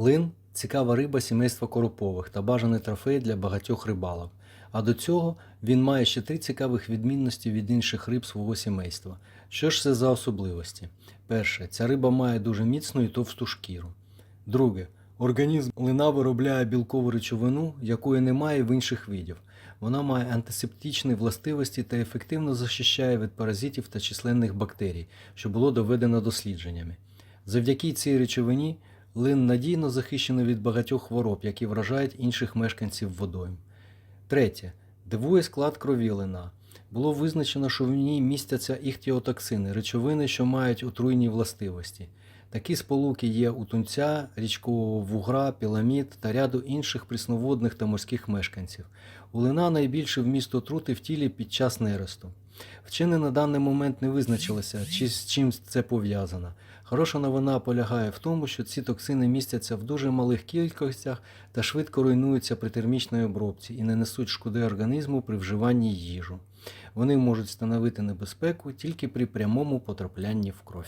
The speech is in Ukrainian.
Лин цікава риба сімейства коропових та бажаний трофей для багатьох рибалок. А до цього він має ще три цікавих відмінності від інших риб свого сімейства. Що ж це за особливості? Перше, ця риба має дуже міцну і товсту шкіру. Друге, організм лина виробляє білкову речовину, якої немає в інших видів. Вона має антисептичні властивості та ефективно захищає від паразитів та численних бактерій, що було доведено дослідженнями. Завдяки цій речовині лин надійно захищений від багатьох хвороб, які вражають інших мешканців водойм. Третє. Дивує склад крові лина. Було визначено, що в ній містяться іхтіотоксини, речовини, що мають отруйні властивості. Такі сполуки є у тунця, річкового вугра, піламід та ряду інших прісноводних та морських мешканців. У лина найбільше вміст отрути в тілі під час нересту. Вчені на даний момент не визначилися, чи з чим це пов'язано. Хороша новина полягає в тому, що ці токсини містяться в дуже малих кількостях та швидко руйнуються при термічній обробці і не несуть шкоди організму при вживанні їжу. Вони можуть становити небезпеку тільки при прямому потраплянні в кров.